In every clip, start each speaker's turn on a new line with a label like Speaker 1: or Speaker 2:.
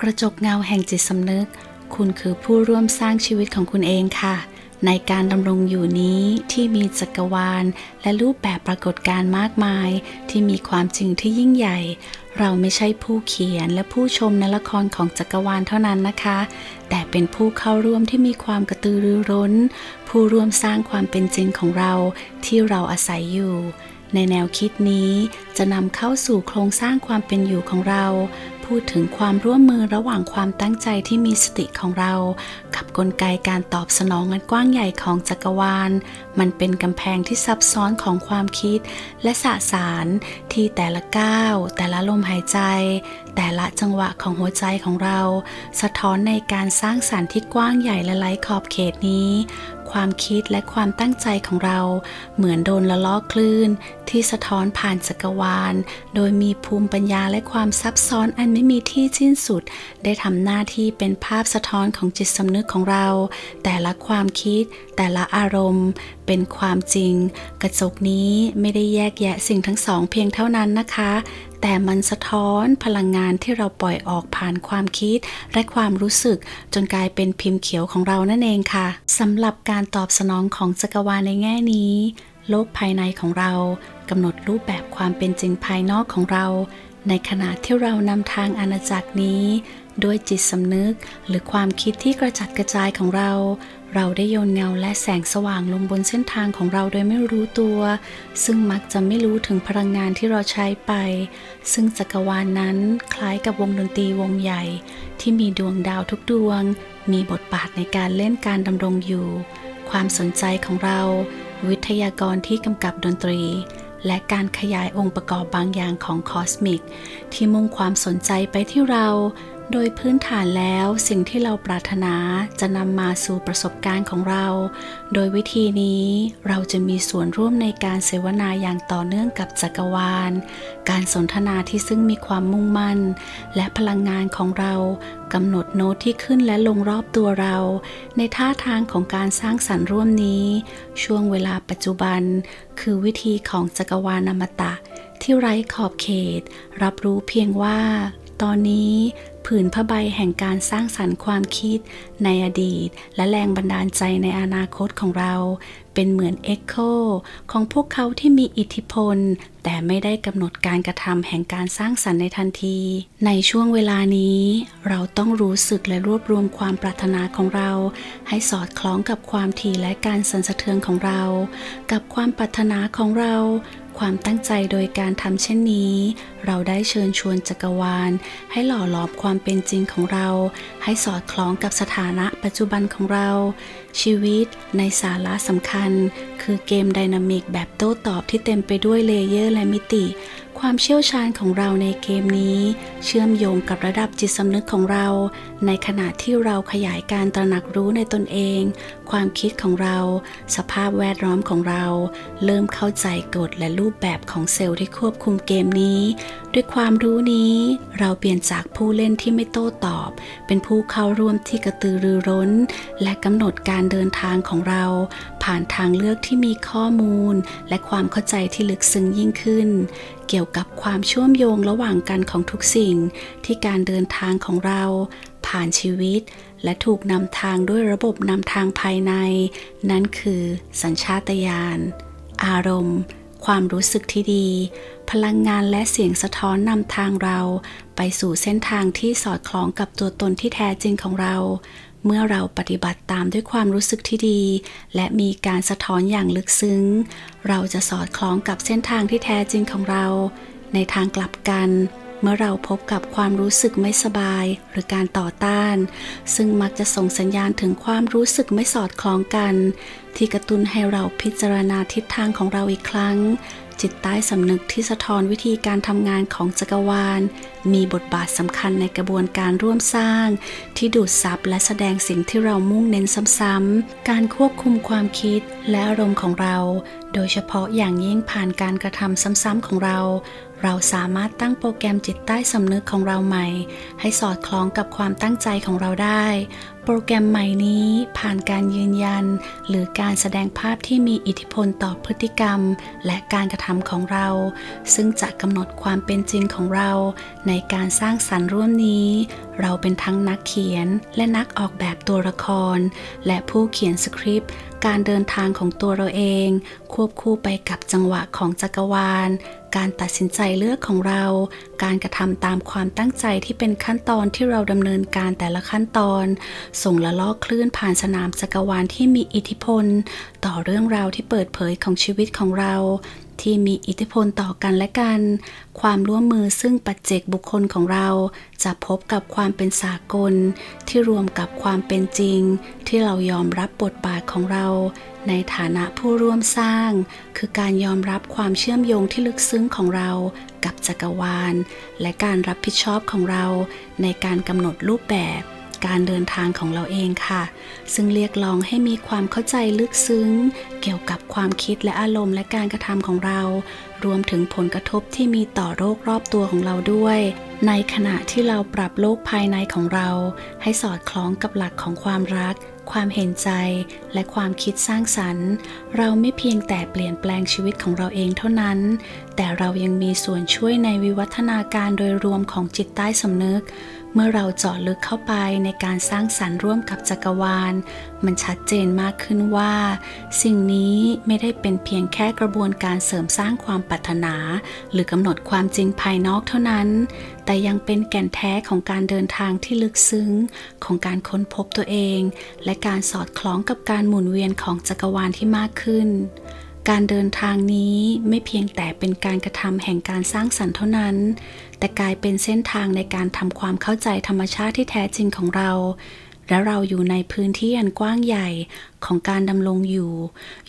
Speaker 1: กระจกเงาแห่งจิตสำนึก คุณคือผู้ร่วมสร้างชีวิตของคุณเองค่ะ ในการดำรงอยู่นี้ที่มีจักรวาล และรูปแบบปรากฏการณ์มากมาย ที่มีความจริงที่ยิ่งใหญ่ เราไม่ใช่ผู้เขียนและผู้ชมในละครของจักรวาลเท่านั้นนะคะ แต่เป็นผู้เข้าร่วมที่มีความกระตือรือร้น ผู้ร่วมสร้างความเป็นจริงของเราที่เราอาศัยอยู่ในแนวคิดนี้จะนำเข้าสู่โครงสร้างความเป็นอยู่ของเรา พูดถึงความร่วมมือระหว่างความตั้งใจที่มีสติของเรา กับกลไกการตอบสนองอันกว้างใหญ่ของจักรวาล มันเป็นกำแพงที่ซับซ้อนของความคิด และสสารที่แต่ละก้าว แต่ละลมหายใจ แต่ละจังหวะของหัวใจของเรา สะท้อนในการสร้างสรรค์ที่กว้างใหญ่และไร้ขอบเขตนี้ ความคิดและความตั้งใจของเรา เหมือนโดนละลอกคลื่น ที่สะท้อนผ่านจักรวาล โดยมีภูมิปัญญาและความซับซ้อนอันไม่มีที่สิ้นสุด ได้ทำหน้าที่เป็นภาพสะท้อนของจิตสำนึกของเรา แต่ละความคิด แต่ละอารมณ์ เป็นความจริง กระจกนี้ไม่ได้แยกแยะสิ่งทั้งสองเพียงเท่านั้นนะคะ แต่มันสะท้อนพลังงานที่เราปล่อยออกผ่านความคิด และความรู้สึก จนกลายเป็นพิมพ์เขียวของเรานั่นเองค่ะสำหรับการตอบสนองของจักรวาลในแง่นี้ โลกภายในของเรากำหนดรูปแบบความเป็นจริงภายนอกของเรา ในขณะที่เรานำทางอาณาจักรนี้ ด้วยจิตสำนึกหรือความคิดที่กระจัดกระจายของเรา เราได้โยนเงาและแสงสว่างลงบนเส้นทางของเราโดยไม่รู้ตัว ซึ่งมักจะไม่รู้ถึงพลังงานที่เราใช้ไป ซึ่งจักรวาลนนั้นคล้ายกับวงดนตรีวงใหญ่ ที่มีดวงดาวทุกดวง มีบทบาทในการเล่นการดำรงอยู่ ความสนใจของเรา วิทยากรที่กำกับดนตรี และการขยายองค์ประกอบบางอย่างของคอสมิก ที่มุ่งความสนใจไปที่เรา โดยพื้นฐานแล้วสิ่งที่เราปรารถนาจะนำมาสู่ประสบการณ์ของเรา โดยวิธีนี้เราจะมีส่วนร่วมในการเสวนาอย่างต่อเนื่องกับจักรวาล การสนทนาที่ซึ่งมีความมุ่งมั่น และพลังงานของเรากำหนดโน้ตที่ขึ้นและลงรอบตัวเรา ในท่าทางของการสร้างสรรค์ร่วมนี้ ช่วงเวลาปัจจุบัน คือวิธีของจักรวาลอมตะ ที่ไร้ขอบเขต รับรู้เพียงว่า ตอนนี้ ผืนผ้าใบแห่งการสร้างสรรค์ความคิดในอดีต และแรงบันดาลใจในอนาคตของเรา เป็นเหมือนเอ็กโคของพวกเขาที่มีอิทธิพล แต่ไม่ได้กำหนดการกระทำแห่งการสร้างสรรค์ในทันที ในช่วงเวลานี้ เราต้องรู้สึกและรวบรวมความปรารถนาของเรา ให้สอดคล้องกับความถี่และการสั่นสะเทือนของเรา กับความปรารถนาของเรา ความตั้งใจโดยการทำเช่นนี้ เราได้เชิญชวนจักรวาล ให้หล่อหลอมความเป็นจริงของเรา ให้สอดคล้องกับสถานะปัจจุบันของเรา ชีวิตในสาระสำคัญ คือเกมไดนามิกแบบโต้ตอบที่เต็มไปด้วยเลเยอร์และมิติ ความเชี่ยวชาญของเราในเกมนี้ เชื่อมโยงกับระดับจิตสำนึกของเรา ในขณะที่เราขยายการตระหนักรู้ในตนเอง ความคิดของเรา สภาพแวดล้อมของเรา เริ่มเข้าใจกฎและรูปแบบของเซลล์ที่ควบคุมเกมนี้ ด้วยความรู้นี้ เราเปลี่ยนจากผู้เล่นที่ไม่โต้ตอบ เป็นผู้เข้าร่วมที่กระตือรือร้น และกำหนดการเดินทางของเรา ผ่านทางเลือกที่มีข้อมูล และความเข้าใจที่ลึกซึ้งยิ่งขึ้น เกี่ยวกับความเชื่อมโยงระหว่างกันของทุกสิ่งที่การเดินทางของเรา ผ่านชีวิต และถูกนำทางด้วยระบบนำทางภายใน นั่นคือ สัญชาตญาณอารมณ์ ความรู้สึกที่ดี พลังงานและเสียงสะท้อนนำทางเรา ไปสู่เส้นทางที่สอดคล้องกับตัวตนที่แท้จริงของเรา เมื่อเราปฏิบัติตามด้วยความรู้สึกที่ดี และมีการสะท้อนอย่างลึกซึ้ง เราจะสอดคล้องกับเส้นทางที่แท้จริงของเรา ในทางกลับกัน เมื่อเราพบกับความรู้สึกไม่สบาย หรือการต่อต้าน ซึ่งมักจะส่งสัญญาณถึงความรู้สึกไม่สอดคล้องกัน ที่กระตุ้นให้เราพิจารณาทิศทางของเราอีกครั้ง จิตใต้สำนึกที่สะท้อนวิธีการทำงานของจักรวาล มีบทบาทสำคัญในกระบวนการร่วมสร้าง ที่ดูดซับและแสดงสิ่งที่เรามุ่งเน้นซ้ำๆ การควบคุมความคิดและอารมณ์ของเรา โดยเฉพาะอย่างยิ่งผ่านการกระทำซ้ำๆของเรา เราสามารถตั้งโปรแกรมจิตใต้สำนึกของเราใหม่ ให้สอดคล้องกับความตั้งใจของเราได้ โปรแกรมใหม่นี้ผ่านการยืนยัน หรือการแสดงภาพที่มีอิทธิพลต่อพฤติกรรม และการกระทำของเรา ซึ่งจะกำหนดความเป็นจริงของเรา ในการสร้างสรรค์ร่วมนี้ เราเป็นทั้งนักเขียนและนักออกแบบตัวละคร และผู้เขียนสคริปต์การเดินทางของตัวเราเอง ควบคู่ไปกับจังหวะของจักรวาล การตัดสินใจเลือกของเรา การกระทำตามความตั้งใจที่เป็นขั้นตอนที่เราดำเนินการแต่ละขั้นตอน ส่งละลอกคลื่นผ่านสนามจักรวาลที่มีอิทธิพล ต่อเรื่องราวที่เปิดเผยของชีวิตของเรา ที่มีอิทธิพลต่อกันและกัน ความร่วมมือซึ่งปัจเจกบุคคลของเรา จะพบกับความเป็นสากล ที่รวมกับความเป็นจริง ที่เรายอมรับบทบาทของเรา ในฐานะผู้ร่วมสร้าง คือการยอมรับความเชื่อมโยงที่ลึกซึ้งของเรากับจักรวาล และการรับผิดชอบของเราในการกำหนดรูปแบบ การเดินทางของเราเองค่ะ ซึ่งเรียกร้องให้มีความเข้าใจลึกซึ้ง เกี่ยวกับความคิดและอารมณ์และการกระทำของเรา รวมถึงผลกระทบที่มีต่อโรครอบตัวของเราด้วย ในขณะที่เราปรับโลกภายในของเรา ให้สอดคล้องกับหลักของความรัก ความเห็นใจและความคิดสร้างสรรค์ เราไม่เพียงแต่เปลี่ยนแปลงชีวิตของเราเองเท่านั้น แต่เรายังมีส่วนช่วยในวิวัฒนาการโดยรวมของจิตใต้สำนึก เมื่อเราเจาะลึกเข้าไปในการสร้างสรรค์ร่วมกับจักรวาล มันชัดเจนมากขึ้นว่า สิ่งนี้ไม่ได้เป็นเพียงแค่กระบวนการเสริมสร้างความปรารถนา หรือกำหนดความจริงภายนอกเท่านั้น แต่ยังเป็นแก่นแท้ของการเดินทางที่ลึกซึ้ง ของการค้นพบตัวเอง และการสอดคล้องกับการการหมุนเวียนของจักรวาลที่มากขึ้น การเดินทางนี้ไม่เพียงแต่เป็นการกระทำแห่งการสร้างสรรค์เท่านั้น แต่กลายเป็นเส้นทางในการทำความเข้าใจธรรมชาติที่แท้จริงของเรา และเราอยู่ในพื้นที่อันกว้างใหญ่ ของการดำรงอยู่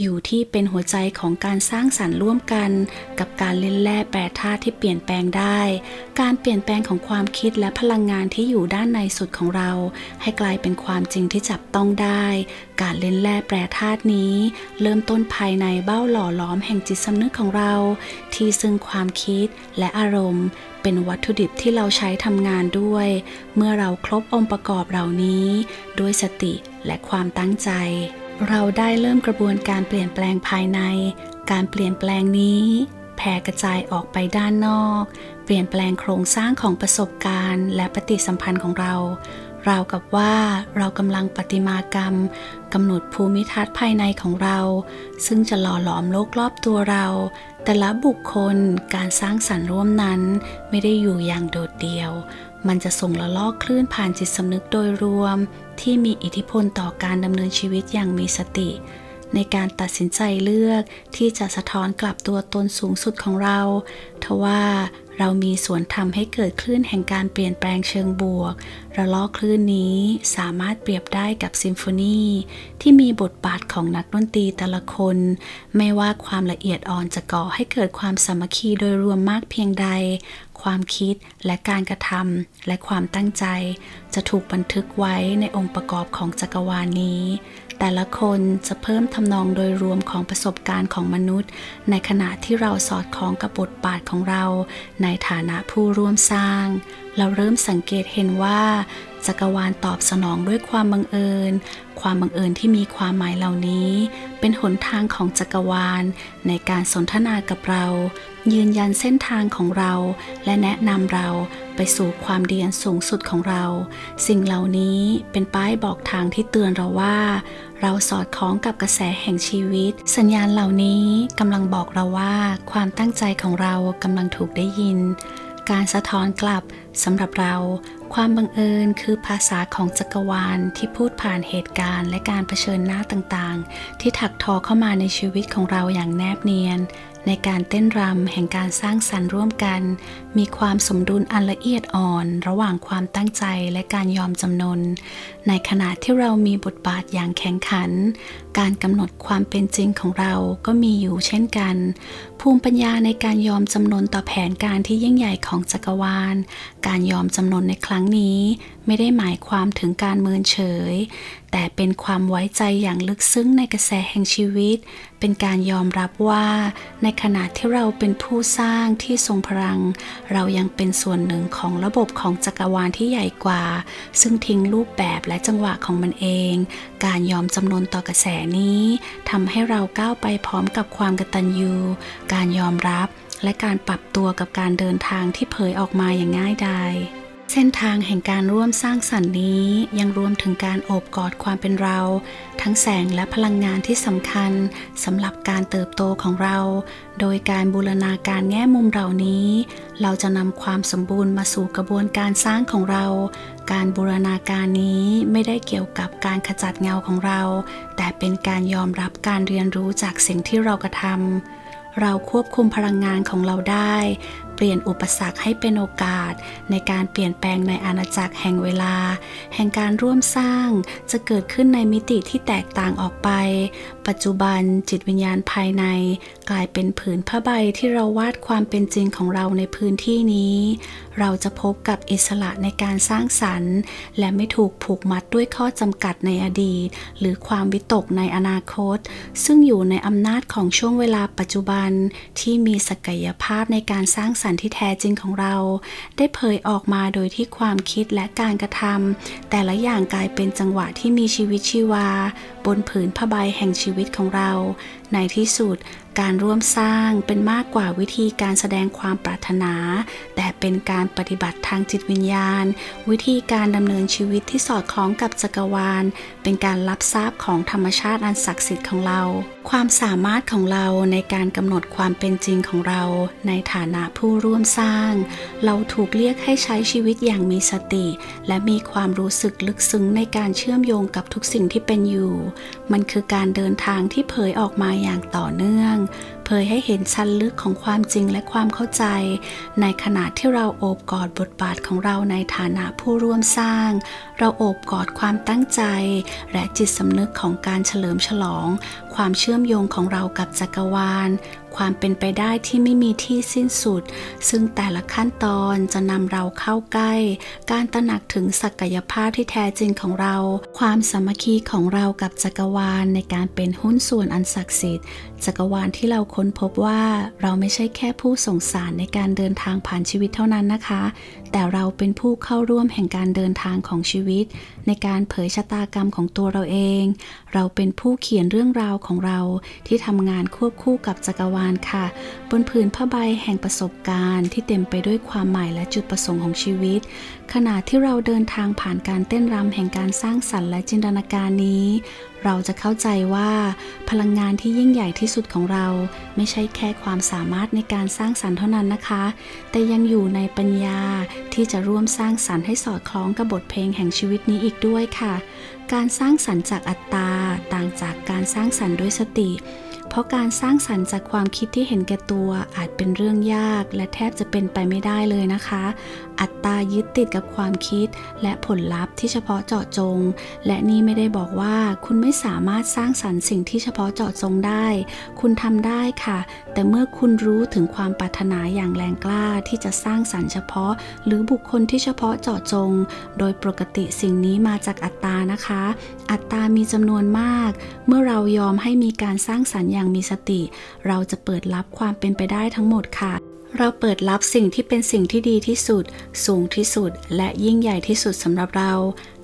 Speaker 1: อยู่ที่เป็นหัวใจของการสร้างสรรค์ร่วมกัน กับการเล่นแร่แปรธาตุที่เปลี่ยนแปลงได้ การเปลี่ยนแปลงของความคิดและพลังงานที่อยู่ด้านในสุดของเรา ให้กลายเป็นความจริงที่จับต้องได้ การเล่นแร่แปรธาตุนี้ เริ่มต้นภายในเบ้าหล่อหลอมแห่งจิตสำนึกของเรา ที่ซึ่งความคิดและอารมณ์เป็นวัตถุดิบที่เราใช้ทำงานด้วย เมื่อเราครบองค์ประกอบเหล่านี้ ด้วยสติ และความตั้งใจ เราได้เริ่มกระบวนการเปลี่ยนแปลงภายใน การเปลี่ยนแปลงนี้แผ่กระจายออกไปด้านนอก เปลี่ยนแปลงโครงสร้างของประสบการณ์ และปฏิสัมพันธ์ของเรา ราวกับว่าเรากำลังประติมากรรมกำหนดภูมิทัศน์ภายในของเรา ซึ่งจะหล่อหลอมโลกรอบตัวเรา แต่ละบุคคลการสร้างสรรค์ร่วมนั้นไม่ได้อยู่อย่างโดดเดี่ยว มันจะส่งละลอกคลื่นผ่านจิตสำนึกโดยรวม ที่มีอิทธิพลต่อการดำเนินชีวิตอย่างมีสติ ในการตัดสินใจเลือกที่จะสะท้อนกลับตัวตนสูงสุดของเรา ทว่าเรามีส่วนทำให้เกิดคลื่นแห่งการเปลี่ยนแปลงเชิงบวก ระลอกคลื่นนี้สามารถเปรียบได้กับซิมโฟนีที่มีบทบาทของนักดนตรีแต่ละคน ไม่ว่าความละเอียดอ่อนจะก่อให้เกิดความสามัคคีโดยรวมมากเพียงใด ความคิดและการกระทำและความตั้งใจ จะถูกบันทึกไว้ในองค์ประกอบของจักรวาลนี้ แต่ละคนจะเพิ่มทำนองโดยรวมของประสบการณ์ของมนุษย์ ในขณะที่เราสอดคล้องกับบทบาทของเรา ในฐานะผู้ร่วมสร้างเราเริ่มสังเกตเห็นว่าจักรวาลตอบสนองด้วยความบังเอิญ ความบังเอิญที่มีความหมายเหล่านี้ เป็นหนทางของจักรวาล ในการสนทนากับเรา ยืนยันเส้นทางของเรา และแนะนำเราไปสู่ความดีอันสูงสุดของเรา สิ่งเหล่านี้เป็นป้ายบอกทางที่เตือนเราว่า เราสอดคล้องกับกระแสแห่งชีวิต สัญญาณเหล่านี้กำลังบอกเราว่า ความตั้งใจของเรากำลังถูกได้ยิน การสะท้อนกลับสำหรับเรา ความบังเอิญคือภาษาของจักรวาลที่พูดผ่านเหตุการณ์ และการเผชิญหน้าต่างๆ ที่ถักทอเข้ามาในชีวิตของเราอย่างแนบเนียน ในการเต้นรำแห่งการสร้างสรรค์ร่วมกันมีความสมดุลอันละเอียดอ่อน ระหว่างความตั้งใจและการยอมจำนน ในขณะที่เรามีบทบาทอย่างแข็งขัน การกำหนดความเป็นจริงของเราก็มีอยู่เช่นกัน ภูมิปัญญาในการยอมจำนนต่อแผนการที่ยิ่งใหญ่ของจักรวาล การยอมจำนนในครั้งนี้ ไม่ได้หมายความถึงการเมินเฉย แต่เป็นความไว้ใจอย่างลึกซึ้งในกระแสแห่งชีวิต เป็นการยอมรับว่า ในขณะที่เราเป็นผู้สร้างที่ทรงพลัง เรายังเป็นส่วนหนึ่งของระบบของจักรวาลที่ใหญ่กว่า ซึ่งทิ้งรูปแบบและจังหวะของมันเอง การยอมจำนนต่อกระแสนี้ทำให้เราก้าวไปพร้อมกับความกตัญญู การยอมรับและการปรับตัวกับการเดินทางที่เผยออกมาอย่างง่ายดาย เส้นทางแห่งการร่วมสร้างสรรค์นี้ยังรวมถึงการโอบกอดความเป็นเรา ทั้งแสงและพลังงานที่สำคัญสำหรับการเติบโตของเรา โดยการบูรณาการแง่มุมเหล่านี้ เราจะนำความสมบูรณ์มาสู่กระบวนการสร้างของเรา การบูรณาการนี้ไม่ได้เกี่ยวกับการขจัดเงาของเรา แต่เป็นการยอมรับการเรียนรู้จากสิ่งที่เรากระทำ เราควบคุมพลังงานของเราได้ เปลี่ยนอุปสรรคให้เป็นโอกาส ในการเปลี่ยนแปลงในอาณาจักรแห่งเวลา แห่งการร่วมสร้างจะเกิดขึ้นในมิติที่แตกต่างออกไปปัจจุบันจิตวิญญาณภายในกลายเป็นผืนผ้าใบที่เราวาดความเป็นจริงของเราในพื้นที่นี้ เราจะพบกับอิสระในการสร้างสรรค์ และไม่ถูกผูกมัดด้วยข้อจำกัดในอดีต หรือความวิตกในอนาคต ซึ่งอยู่ในอำนาจของช่วงเวลาปัจจุบันที่มีศักยภาพในการสร้างสรรค์ที่แท้จริงของเรา ได้เผยออกมาโดยที่ความคิดและการกระทำแต่ละอย่างกลายเป็นจังหวะที่มีชีวิตชีวา บนผืนผ้าใบแห่งชีีวิตของเรา ในที่สุดการร่วมสร้างเป็นมากกว่าวิธีการแสดงความปรารถนา แต่เป็นการปฏิบัติทางจิตวิญญาณ วิธีการดำเนินชีวิตที่สอดคล้องกับจักรวาล เป็นการรับทราบของธรรมชาติอันศักดิ์สิทธิ์ของเรา ความสามารถของเราในการกำหนดความเป็นจริงของเรา ในฐานะผู้ร่วมสร้าง เราถูกเรียกให้ใช้ชีวิตอย่างมีสติ และมีความรู้สึกลึกซึ้งในการเชื่อมโยงกับทุกสิ่งที่เป็นอยู่ มันคือการเดินทางที่เผยออกมาอย่างต่อเนื่อง เผยให้เห็นชั้นลึกของความจริงและความเข้าใจ ในขณะที่เราโอบกอดบทบาทของเราในฐานะผู้ร่วมสร้าง เราโอบกอดความตั้งใจ และจิตสำนึกของการเฉลิมฉลอง ความเชื่อมโยงของเรากับจักรวาล ความเป็นไปได้ที่ไม่มีที่สิ้นสุด ซึ่งแต่ละขั้นตอนจะนำเราเข้าใกล้ การตระหนักถึงศักยภาพที่แท้จริงของเรา ความสามัคคีของเรากับจักรวาลในการเป็นหุ้นส่วนอันศักดิ์สิทธิ์ จักรวาลที่เราค้นพบว่าเราไม่ใช่แค่ผู้ส่งสารในการเดินทางผ่านชีวิตเท่านั้นนะคะ แต่เราเป็นผู้เข้าร่วมแห่งการเดินทางของชีวิต ในการเผยชะตากรรมของตัวเราเอง เราเป็นผู้เขียนเรื่องราวของเราที่ทำงานควบคู่กับจักรวาลค่ะ บนผืนผ้าใบแห่งประสบการณ์ ที่เต็มไปด้วยความหมายและจุดประสงค์ของชีวิต ขณะที่เราเดินทางผ่านการเต้นรำแห่งการสร้างสรรค์และจินตนาการนี้ เราจะเข้าใจว่า พลังงานที่ยิ่งใหญ่ที่สุดของเรา ไม่ใช่แค่ความสามารถในการสร้างสรรค์เท่านั้นนะคะ แต่ยังอยู่ในปัญญาที่จะร่วมสร้างสรรค์ให้สอดคล้องกับบทเพลงแห่งชีวิตนี้อีกด้วยค่ะ การสร้างสรรค์จากอัตตาต่างจากการสร้างสรรค์ด้วยสติ เพราะการสร้างสรรค์จากความคิดที่เห็นแก่ตัวอาจเป็นเรื่องยากและแทบจะเป็นไปไม่ได้เลยนะคะ อัตตายึดติดกับความคิดและผลลัพธ์ที่เฉพาะเจาะจง และนี่ไม่ได้บอกว่าคุณไม่สามารถสร้างสรรค์สิ่งที่เฉพาะเจาะจงได้ คุณทำได้ค่ะ แต่เมื่อคุณรู้ถึงความปรารถนาอย่างแรงกล้าที่จะสร้างสรรค์เฉพาะ หรือบุคคลที่เฉพาะเจาะจง โดยปกติสิ่งนี้มาจากอัตตานะคะ อัตตามีจำนวนมาก เมื่อเรายอมให้มีการสร้างสรรค์อย่างมีสติ เราจะเปิดรับความเป็นไปได้ทั้งหมดค่ะ เราเปิดรับสิ่งที่เป็นสิ่งที่ดีที่สุด สูงที่สุด และยิ่งใหญ่ที่สุดสำหรับเรา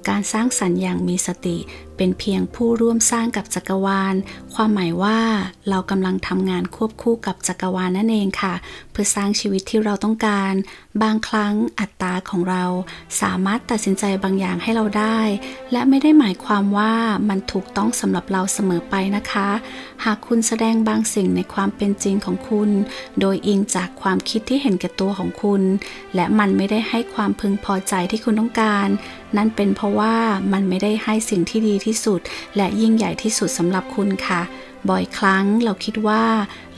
Speaker 1: การสร้างสรรค์อย่างมีสติ เป็นเพียงผู้ร่วมสร้างกับจักรวาล ความหมายว่าเรากำลังทำงานควบคู่กับจักรวาลนั่นเองค่ะ พื่อสร้างชีวิตที่เราต้องการ บางครั้งอัตตาของเราสามารถตัดสินใจบางอย่างให้เราได้ และไม่ได้หมายความว่ามันถูกต้องสำหรับเราเสมอไปนะคะ หากคุณแสดงบางสิ่งในความเป็นจริงของคุณ โดยอิงจากความคิดที่เห็นแก่ตัวของคุณ และมันไม่ได้ให้ความพึงพอใจที่คุณต้องการ นั่นเป็นเพราะว่ามันไม่ได้ให้สิ่งที่ดีที่สุด และยิ่งใหญ่ที่สุดสำหรับคุณค่ะ บ่อยครั้งเราคิดว่า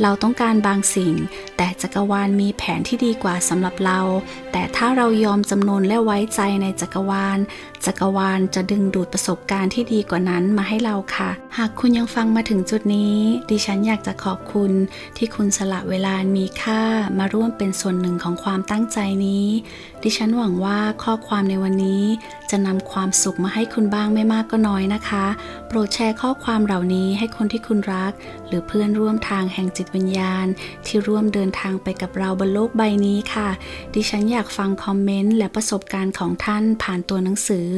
Speaker 1: เราต้องการบางสิ่ง แต่จักรวาลมีแผนที่ดีกว่าสำหรับเรา แต่ถ้าเรายอมจำนนและไว้ใจในจักรวาล จักรวาลจะดึงดูดประสบการณ์ที่ดีกว่านั้นมาให้เราค่ะ หากคุณยังฟังมาถึงจุดนี้ ดิฉันอยากจะขอบคุณที่คุณสละเวลามีค่ามาร่วมเป็นส่วนหนึ่งของความตั้งใจนี้ดิฉันหวังว่าข้อความในวันนี้จะนำความสุขมาให้คุณบ้างไม่มากก็น้อยนะคะ โปรดแชร์ข้อความเหล่านี้ให้คนที่คุณรัก หรือเพื่อนร่วมทางแห่งจิตวิญญาณ ที่ร่วมเดินทางไปกับเราบนโลกใบนี้ค่ะ ดิฉันอยากฟังคอมเมนต์และประสบการณ์ของท่านผ่านตัวหนังสือ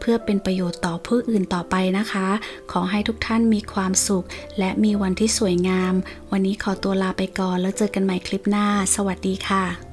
Speaker 1: เพื่อเป็นประโยชน์ต่อผู้อื่นต่อไปนะคะ ขอให้ทุกท่านมีความสุข และมีวันที่สวยงาม วันนี้ขอตัวลาไปก่อนแล้วเจอกันใหม่คลิปหน้า สวัสดีค่ะ